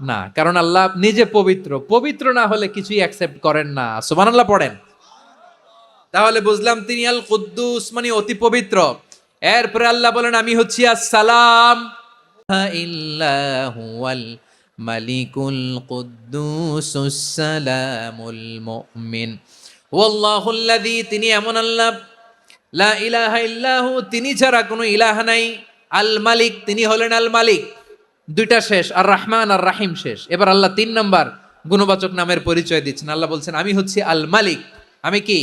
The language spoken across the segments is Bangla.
না, কারণ আল্লাহ নিজে পবিত্র। পবিত্র না হলে কিছুই অ্যাকসেপ্ট করেন না। সুমান আল্লাহ পড়েন। তাহলে বুঝলাম তিনি আল কুদ্দুস মানে অতি পবিত্র। এরপরে আল্লাহ বলেন, আমি হচ্ছি আসসালাম। মালিকুল কুদ্দুসুস সালামুল মুমিন। ওয়াল্লাহুল্লাযী তিনি এমন আল্লাহ। লা ইলাহা ইল্লাহু, তিনি ছাড়া কোনো ইলাহ নাই। আল মালিক তিনি হলেন আল মালিক দুইটা শেষ, আর রাহমান আর রাহিম শেষ। এবার আল্লাহ তিন নম্বর গুণবাচক নামের পরিচয় দিচ্ছেন। আল্লাহ বলছেন, আমি হচ্ছি আল মালিক। আমি কি?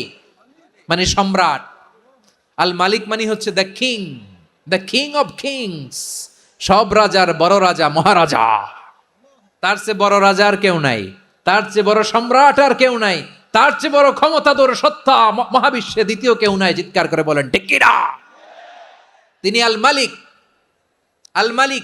মানে সম্রাট। আল মালিক মানে হচ্ছে the king the king of kings সব রাজার বড় রাজা মহারাজা। তার চেয়ে বড় রাজা আর কেউ নাই। তার চেয়ে বড় সম্রাট আর কেউ নাই। তার চেয়ে বড় ক্ষমতাধর সত্তা মহাবিশ্বে দ্বিতীয় কেউ নাই। চিৎকার করে বলেন টেকিরা তিনি আল মালিক। আল মালিক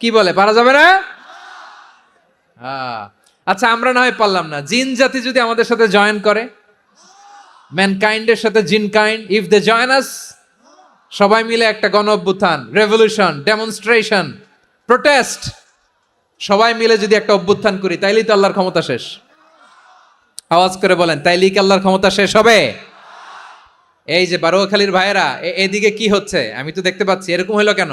কি বলে, পারা যাবে না? হ্যাঁ। আচ্ছা আমরা না হয় পারলাম না। জিন জাতি যদি আমাদের সাথে জয়েন করে ম্যানকাইন্ডের সাথে jinn kind if they join us সবাই মিলে একটা গণ অভ্যুত্থান রেভলিউশন ডেমনস্ট্রেশন প্রোটেস্ট সবাই মিলে যদি একটা অভ্যুত্থান করি, তাইলেই তো আল্লাহর ক্ষমতা শেষ। আওয়াজ করে বলেন, তাইলেই কি আল্লাহর ক্ষমতা শেষ হবে? এই যে বারোয়াখালীর ভাইয়েরা এদিকে কি হচ্ছে? আমি তো দেখতে পাচ্ছি, এরকম হলো কেন?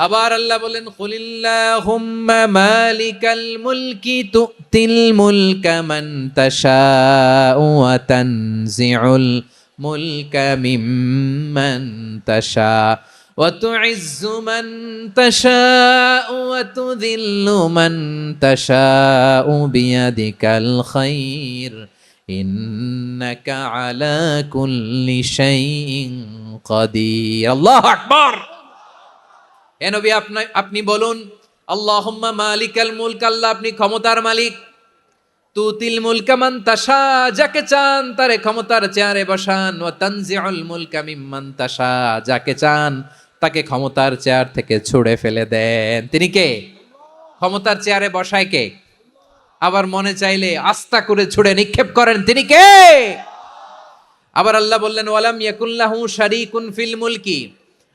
আবার আল্লাহ বলেন কুলিল্লাহুম্মা মালিকাল মুলকি তুতিল মুলকা মান তাশাউ ওয়া তানজিউল মুলকা মিম্মান তাশা وتعز من تشاء وتذل من تشاء بيدك الخير إنك على كل شيء قدير الله أكبر এ নবী, আপনি বলুন মালিক মালিকাল মুলক, আল্লাহ আপনি ক্ষমতার মালিক। তুতিল মুলকা মান তাশা, যাকে চান তারে ক্ষমতার চেয়ারে বসান। ওয়া তানজিউল মুলকা মিম্মান তাশা, যাকে চান তাকে ক্ষমতার চেয়ার থেকে ছুড়ে ফেলে দেন। তিনি কে? ক্ষমতার চেয়ারে বসায় কে? আবার মনে চাইলে আস্থা করে ছুড়ে নিক্ষেপ করেন। তিনি কে? আবার আল্লাহ বললেন, ওয়ালাম ইয়াকুল্লাহু শারিকুন ফিল মুলকি।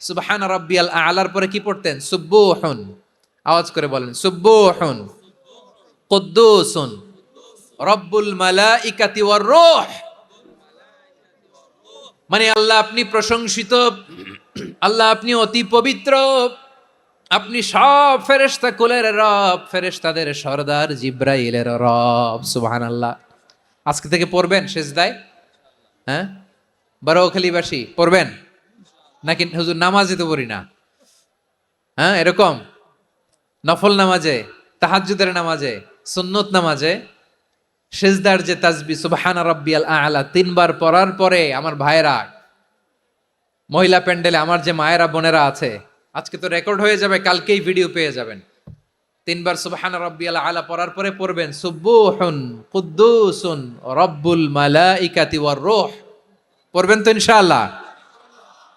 সুবহান রাব্বিয়াল আলার পরে কি পড়তেন? সুব্বুহুন আওয়াজ করে বলেন সুব্বুহুন কুদ্দুসুন। রব্বুল মালাইকাতি ওয়ার রূহ। মানে আল্লাহ আপনি প্রশংসিত, আল্লাহ আপনি অতি পবিত্র, আপনি সব ফেরেশতা কুলের রব, ফেরেশতাদের সর্দার জিব্রাইলের রব, সুবহানাল্লাহ। আজকে থেকে পড়বেন সেজদায় হ্যাঁ? বারোখালীবাসী, পড়বেন? নাকি হুজুর নামাজে তো পড়ি না? হ্যাঁ এরকম? নফল নামাজে, তাহাজ্জুদের নামাজে, সুন্নত নামাজে, সেজদার যে তাজবি, সুবহানা রাব্বিয়াল আলা, তিনবার পড়ার পরে আমার ভাইয়েরা, মহিলা প্যান্ডেলে আমার যে মায়েরা, বোনেরা আছে, আজকে তো রেকর্ড হয়ে যাবে, কালকেই ভিডিও পেয়ে যাবেন। তিনবার সুবহানা রাব্বিয়াল আলা পড়ার পরে পড়বেন সুব্বুহুন কুদ্দুসুন, রব্বুল মালাইকাতি ওয়ার রূহ। পড়বেন তো ইনশাআল্লাহ।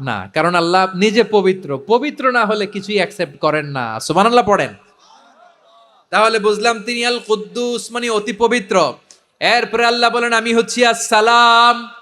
না, কারণ আল্লাহ নিজে পবিত্র। পবিত্র না হলে কিছুই অ্যাকসেপ্ট করেন না। সুমান আল্লাহ পড়েন। তাহলে বুঝলাম তিনি আল কুদ্দুস মানে অতি পবিত্র। এরপরে আল্লাহ বলেন, আমি হচ্ছি আসসালাম।